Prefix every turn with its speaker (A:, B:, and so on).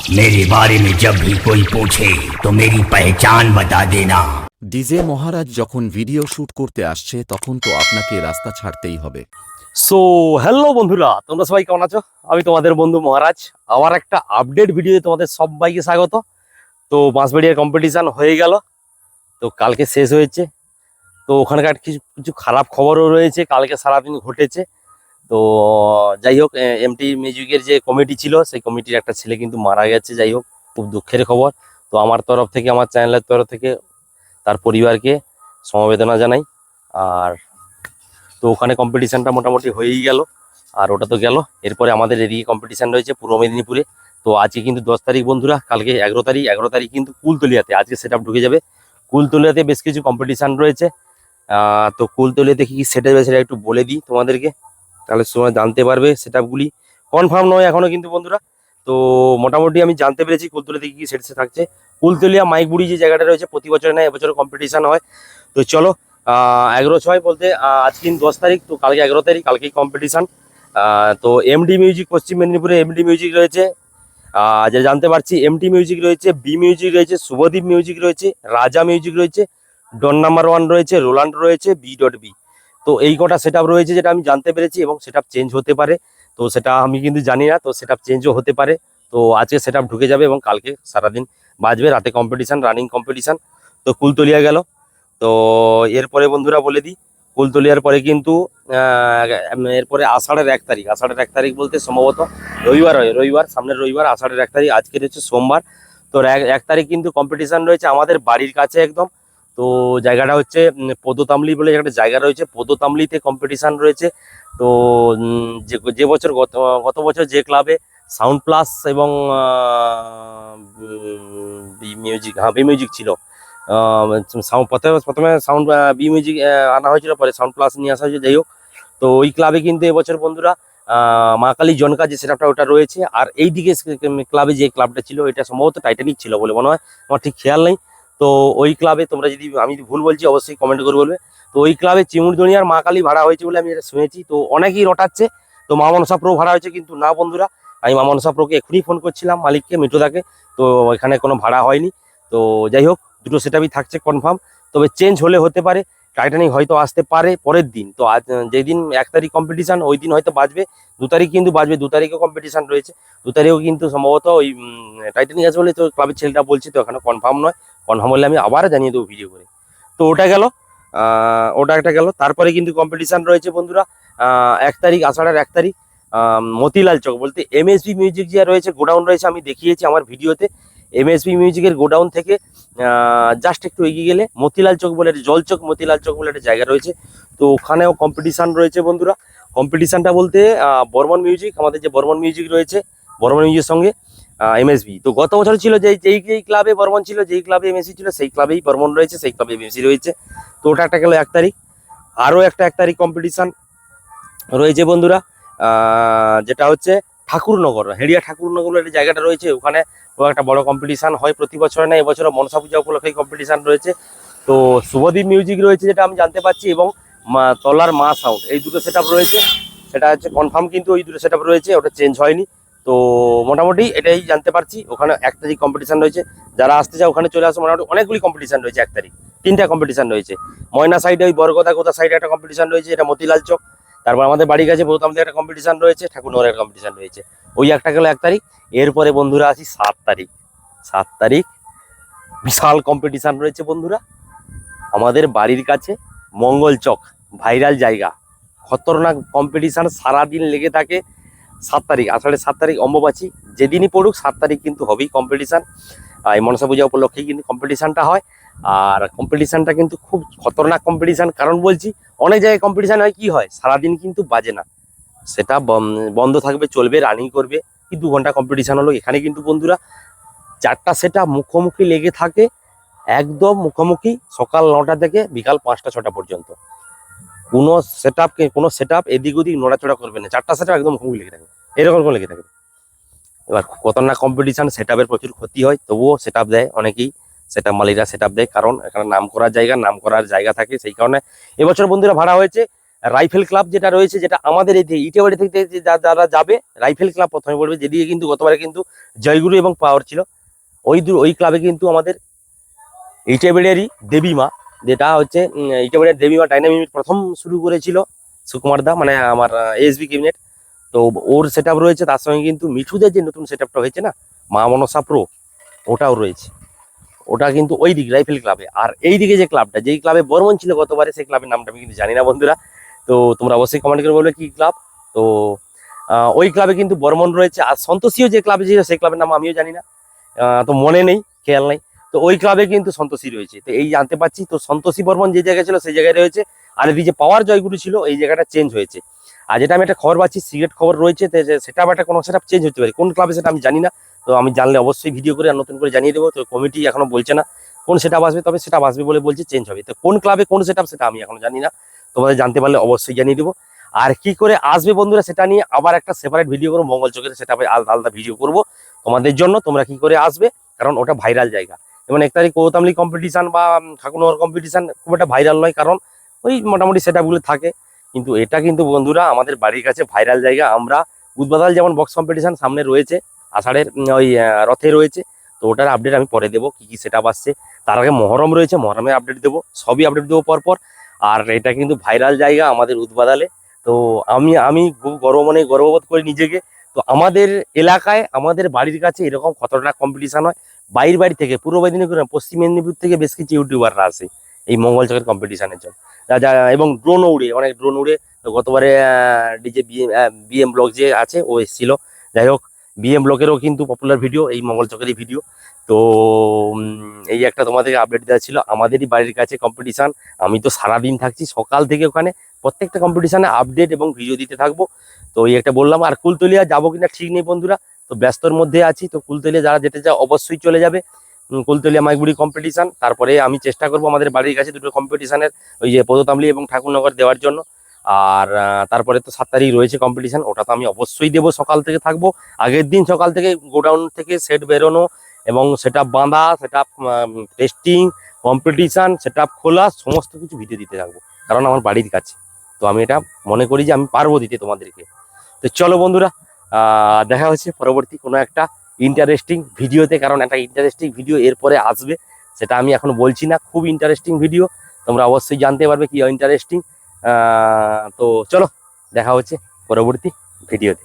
A: मेरे बारे में जब भी कोई पूछे तो मेरी पहचान बता देना
B: ডিজে মহারাজ যখন ভিডিও শুট করতে আসছে তখন তো আপনাকে রাস্তা ছাড়তেই হবে
C: সো হ্যালো বন্ধুরা তোমরা সবাই কেমন আছো আমি তোমাদের বন্ধু মহারাজ আবার একটা আপডেট ভিডিওতে তোমাদের সবাইকে স্বাগত তো বাঁশবাড়িয়ার কম্পিটিশন হয়ে গেল তো কালকে শেষ হয়েছে তো ওখানকার কিছু কিছু খারাপ খবরও রয়েছে কালকে সারাদিন ঘটেছে তো, যাই হোক এমটি মিউজিকের যে কমিটি ছিল, সেই কমিটির একটা ছেলে কিন্তু মারা গেছে, যাই হোক, খুব দুঃখের খবর। তো আমার তরফ থেকে, আমার চ্যানেলের তরফ থেকে, তার পরিবারকে সমবেদনা জানাই। আর তো ওখানে কম্পিটিশানটা মোটামুটি হয়েই গেল, আর ওটা তো গেল। এরপরে আমাদের এদিকে কম্পিটিশান রয়েছে পূর্ব মেদিনীপুরে। তো আজকে কিন্তু দশ তারিখ বন্ধুরা, কালকে এগারো তারিখ এগারো তারিখ কিন্তু কুলতলিয়াতে, আজকে সেট ঢুকে যাবে। কুলতলিয়াতে বেশ কিছু কম্পিটিশান রয়েছে। তো কুলতলিয়াতে কি কি সেট যাবে সেটা একটু বলে দিই তোমাদেরকে। তাহলে তোমরা জানতে পারবে, সেট আপগুলি কনফার্ম নয় এখনও কিন্তু বন্ধুরা। তো মোটামুটি আমি জানতে পেরেছি কুলতলিয়াতে কি কি সেট থাকছে। কুলতলিয়া, মাইকবুড়ি যে জায়গাটা রয়েছে, প্রতি বছর না এবছর কম্পিটিশন হয়। তো চলো এগারো ছয় বলতে আজকে দশ তারিখ, তো কালকে এগারো তারিখ, কালকেই কম্পিটিশান তো এমডি মিউজিক পশ্চিম মেদিনীপুরে এমডি মিউজিক রয়েছে। যে জানতে পারছি এমটি মিউজিক রয়েছে বি মিউজিক রয়েছে, শুভদীপ মিউজিক রয়েছে, রাজা মিউজিক রয়েছে ডন নাম্বার ওয়ান রয়েছে রোলান্ড রয়েছে বি ডট বি তো এই কটা সেট রয়েছে যেটা আমি জানতে পেরেছি এবং সেট চেঞ্জ হতে পারে। তো সেটা আমি কিন্তু জানি না, তো সেট চেঞ্জও হতে পারে। তো আজকে সেট ঢুকে যাবে এবং কালকে সারাদিন বাজবে, রাতে কম্পিটিশান রানিং কম্পিটিশান তো কুলতলিয়া গেল। তো এরপরে বন্ধুরা বলে দিই, কুলতলিয়ার পরে কিন্তু এরপরে আষাঢ়ের এক তারিখ। আষাঢ়ের এক তারিখ বলতে সম্ভবত রবিবার হয়, রবিবার, সামনের রবিবার, আষাঢ়ের এক তারিখ। আজকের হচ্ছে সোমবার। তো এক তারিখ কিন্তু কম্পিটিশান রয়েছে আমাদের বাড়ির কাছে একদম। তো জায়গাটা হচ্ছে পদতামলি বলে একটা জায়গা রয়েছে, পদতামলিতে কম্পিটিশান রয়েছে। তো যে বছর গত গত বছর যে ক্লাবে সাউন্ড প্লাস এবং মিউজিক হ্যাঁ বি মিউজিক ছিল। সাউন্ড প্রথমে প্রথমে সাউন্ড বি মিউজিক আনা হয়েছিল, পরে সাউন্ড প্লাস নিয়ে আসা হয়েছে যাই হোক, তো ওই ক্লাবে কিন্তু এবছর বন্ধুরা মা কালী জনকা যে সেটআপটা ওটা রয়েছে, আর এই দিকে ক্লাবে যে ক্লাবটা ছিল এটা সম্ভবত টাইটানিক ছিল বলে মনে হয়। আমার ঠিক খেয়াল নেই। তো ওই ক্লাবে তোমরা যদি, আমি ভুল বলছি, অবশ্যই কমেন্ট করে বলবে। তো ওই ক্লাবে চিমুরদুনিয়ার মা কালী ভাড়া হয়েছে বলে আমি এটা শুনেছি। তো অনেকেই রটাচ্ছে। তো মা মনসা প্রো ভাড়া হয়েছে কিন্তু না বন্ধুরা। আমি মা মনসা প্রোকে এখনই ফোন করছিলাম, মালিককে, মিঠুদাকে। তো এখানে কোনো ভাড়া হয়নি। তো যাই হোক, দুটো সেটাই থাকছে কনফার্ম তবে চেঞ্জ হলে হতে পারে। টাইটানিক হয়তো আসতে পারে পরের দিন। তো আজ যেদিন এক তারিখ কম্পিটিশন ওই দিন হয়তো বাজবে। দু তারিখ কিন্তু বাজবে। দু তারিখেও কম্পিটিশন রয়েছে। দু তারিখেও কিন্তু সম্ভবত ওই টাইটানিক আসবে বলে তো ক্লাবের ছেলেটা বলছি, তো এখানে কনফার্ম নয়। কনফার্ম হলে আমি আবার জানিয়ে দেবো ভিডিও করে। তো ওটা গেল ওটা একটা গেল। তারপরে কিন্তু কম্পিটিশান রয়েছে বন্ধুরা এক তারিখ, আষাঢ়ের এক তারিখ মতিলাল চক। বলতে এমএসবি মিউজিক যে রয়েছে, গোডাউন রয়েছে, আমি দেখিয়েছি আমার ভিডিওতে। এমএসবি মিউজিকের গোডাউন থেকে জাস্ট একটু এগিয়ে গেলে মতিলাল চক বলে একটা জল চক মতিলাল চক বলে একটা জায়গা রয়েছে। তো ওখানেও কম্পিটিশান রয়েছে বন্ধুরা। কম্পিটিশানটা বলতে বর্মন মিউজিক আমাদের যে বর্মন মিউজিক রয়েছে, বর্মন মিউজিকের সঙ্গে এমএসবি তো গত বছর ছিল যে, যেই যেই ক্লাবে বর্মন ছিল, যেই ক্লাবে এমএসবি ছিল, সেই ক্লাবেই বর্মন রয়েছে, সেই ক্লাবে এমএসবি রয়েছে। তো ওটা একটা গেল এক তারিখ। আরও একটা এক তারিখ কম্পিটিশান রয়েছে বন্ধুরা যেটা হচ্ছে ঠাকুরনগর, হেড়িয়া ঠাকুরনগর একটা জায়গাটা রয়েছে। ওখানে একটা বড় কম্পিটিশান হয়, প্রতি বছর না এবছর মনসা পূজা উপলক্ষে কম্পিটিশান রয়েছে। তো শুভদীপ মিউজিক রয়েছে যেটা আমি জানতে পারছি, এবং তলার মা সাউন্ড এই দুটো সেট রয়েছে। সেটা হচ্ছে কনফার্ম কিন্তু ওই দুটো সেট রয়েছে, ওটা চেঞ্জ হয়নি। তো মোটামুটি এটাই জানতে পারছি। ওখানে এক তারিখ কম্পিটিশান রয়েছে। যারা আসতে চায় ওখানে চলে আসে। মোটামুটি অনেকগুলি কম্পিটিশান রয়েছে এক তারিখ। তিনটা কম্পিটিশান রয়েছে। ময়না সাইডে ওই বরগদা কোথা সাইডে একটা কম্পিটিশন রয়েছে। এটা মতিলাল চক। তারপর আমাদের বাড়ির কাছে বহুতামদের একটা কম্পিটিশান রয়েছে। ঠাকুরনগরের কম্পিটিশন রয়েছে। ওই একটা গেল এক তারিখ। এরপরে বন্ধুরা আছি সাত তারিখ। সাত তারিখ বিশাল কম্পিটিশান রয়েছে বন্ধুরা। আমাদের বাড়ির কাছে মঙ্গল চক। ভাইরাল জায়গা। খতরনাক কম্পিটিশান সারাদিন লেগে থাকে। সাত তারিখ আসলে সাত তারিখ অম্বুবাচী। যেদিনই পড়ুক, সাত তারিখ কিন্তু হবেই কম্পিটিশন এই মনসা পূজা উপলক্ষেই কিন্তু কম্পিটিশনটা হয়। আর কম্পিটিশনটা কিন্তু খুব খতরনাক কম্পিটিশন কারণ বলছি, অনেক জায়গায় কম্পিটিশন হয়, কি হয়? সারাদিন কিন্তু বাজে না। সেটা বন- বন্ধ থাকবে, চলবে রানিং করবে। কি দু ঘণ্টা কম্পিটিশন হলো এখানে কিন্তু বন্ধুরা। চারটা সেটা মুখোমুখি লেগে থাকে, একদম মুখোমুখি সকাল নটা থেকে বিকাল পাঁচটা, ছটা পর্যন্ত। কোনো সেট আপকে কোনো সেট আপ এদিক ওদিক নড়াচড়া করবে না। চারটা সেট একদম মুখোমুখি লেগে থাকবে। এরকম করে লেগে থাকবে। এবার খতরনাক কম্পিটিশন সেট প্রচুর ক্ষতি হয়, তবুও সেট দেয় অনেকেই। সেট মালিকরা সেট আপ দেয়, কারণ এখানে নাম করার জায়গা, নাম করার জায়গা থাকে সেই কারণে। এবছর বন্ধুরা ভাড়া হয়েছে রাইফেল ক্লাব যেটা রয়েছে, যেটা আমাদের এই থেকে ইটেবাড়ি থেকে যারা যাবে, রাইফেল ক্লাব প্রথমে পড়বে যেদিকে কিন্তু গতবারে কিন্তু জয়গুরু এবং পাওয়ার ছিল। ওই দু ওই ক্লাবে কিন্তু আমাদের ইটেবেড়িয়ারই দেবীমা যেটা হচ্ছে ইটেবেড়িয়ার দেবীমা ডাইনামিক প্রথম শুরু করেছিল সুকুমার দা মানে আমার এসবি ক্যাবিনেট তো ওর সেট রয়েছে, তার সঙ্গে কিন্তু মিঠুদের যে নতুন সেট হয়েছে না, মা মনসা প্রো ওটাও রয়েছে। ওটা কিন্তু ওই দিক, রাইফেল ক্লাবে আর এই দিকে যে ক্লাবটা যেই ক্লাবে বর্মন ছিল গতবারে, সেই ক্লাবের নামটা আমি কিন্তু জানি না, বন্ধুরা। তো তোমরা অবশ্যই কমেন্ট করে বলবে কি ক্লাব তো ওই ক্লাবে কিন্তু বর্মন রয়েছে। আর সন্তোষীও যে ক্লাবে ছিল, সেই ক্লাবের নাম আমিও জানি না। তো মনে নেই, খেয়াল নেই। তো ওই ক্লাবে কিন্তু সন্তোষী রয়েছে। তো এই জানতে পারছি, তো সন্তোষী বর্মন যে জায়গায় ছিল সেই জায়গায় রয়েছে। আর এদিকে যে পাওয়ার জয়গুরু ছিল, এই জায়গাটা চেঞ্জ হয়েছে। আর যেটা আমি একটা খবর পাচ্ছি, সিগারেট খবর রয়েছে সেটা একটা কোনো সেটা চেঞ্জ হতে পারে। কোন ক্লাবে সেটা আমি জানি না, তো আমি জানলে অবশ্যই ভিডিও করে আর নতুন করে জানিয়ে দেবো। তো কমিটি এখনও বলছে না কোন সেটা আসবে, তবে সেটা আসবে বলে বলছে চেঞ্জ হবে। তো কোন ক্লাবে কোন সেটা সেটা আমি এখনও জানি না। তোমাদের জানতে পারলে অবশ্যই জানিয়ে দেবো। আর কি করে আসবে বন্ধুরা সেটা নিয়ে আবার একটা সেপারেট ভিডিও করব, মঙ্গল চোখের সেটা আলাদা আলাদা ভিডিও করব। তোমাদের জন্য তোমরা কি করে আসবে, কারণ ওটা ভাইরাল জায়গা। যেমন এক তারিখ কৌতামলি কম্পিটিশান বা ঠাকুরনগর কম্পিটিশান খুব একটা ভাইরাল নয়, কারণ ওই মোটামুটি সেটাগুলো থাকে। কিন্তু এটা কিন্তু বন্ধুরা আমাদের বাড়ির কাছে ভাইরাল জায়গা। আমরা উদ্বাদাল যেমন বক্স কম্পিটিশান সামনে রয়েছে, আষাঢ়ের ওই রথে রয়েছে, তো ওটার আপডেট আমি পরে দেবো, কী কি সেটা আসছে। তার আগে মহরম রয়েছে মহরমের আপডেট দেবো, সবই আপডেট দেবো পরপর। আর এটা কিন্তু ভাইরাল জায়গা আমাদের উদ্বাদালে তো আমি আমি খুব গর্ব মনে গর্ববোধ করি নিজেকে। তো আমাদের এলাকায়, আমাদের বাড়ির কাছে এরকম কতটা কম্পিটিশান হয়। বাইরের বাড়ি থেকে, পূর্ব মেদিনীপুর পশ্চিম মেদিনীপুর থেকে বেশ কিছু ইউটিউবাররা আসে এই মঙ্গল চকের কম্পিটিশনের জন্য। এবং ড্রোন উড়ে, অনেক ড্রোন উড়ে গতবারে ডিজে বিএম বিএম ব্লক যে আছে, ও এসেছিল। যাই হোক বিএম ব্লকেরও কিন্তু পপুলার ভিডিও এই মঙ্গল চকেরই ভিডিও তো এই একটা তোমাদেরকে আপডেট দেওয়া ছিল, আমাদেরই বাড়ির কাছে কম্পিটিশান আমি তো সারাদিন থাকছি, সকাল থেকে ওখানে প্রত্যেকটা কম্পিটিশানে আপডেট এবং ভিডিও দিতে থাকব। তো এই একটা বললাম, আর কুলতলিয়া যাব কিনা ঠিক নেই বন্ধুরা। তো ব্যস্তর মধ্যে আছি, তো কুলতলিয়া যারা যেতে চায় অবশ্যই চলে যাবে। কুলতলিয়া মাইগুড়ি কম্পিটিশন তারপরে আমি চেষ্টা করব আমাদের বাড়ির কাছে দুটো কম্পিটিশনের ওই যে পদতামলি এবং ঠাকুরনগর দেওয়ার জন্য। আর তারপরে তো সাত তারিখ রয়েছে কম্পিটিশন ওটা তো আমি অবশ্যই দেবো, সকাল থেকে থাকব। আগের দিন সকাল থেকে গোডাউন থেকে সেট বেরোনো এবং সেটা বাঁধা সেটা টেস্টিং কম্পিটিশন সেটা খোলা, সমস্ত কিছু ভিডিও দিতে থাকব, কারণ আমার বাড়ির কাছে। তো আমি এটা মনে করি যে আমি পারব দিতে তোমাদেরকে। তো চলো বন্ধুরা দেখা হচ্ছে। পরবর্তী কোনো একটা ইন্টারেস্টিং ভিডিওতে, কারণ একটা ইন্টারেস্টিং ভিডিও এরপরে আসবে, সেটা আমি এখন বলছি না। খুব ইন্টারেস্টিং ভিডিও তোমরা অবশ্যই জানতে পারবে কি ইন্টারেস্টিং তো চলো, দেখা হচ্ছে পরবর্তী ভিডিওতে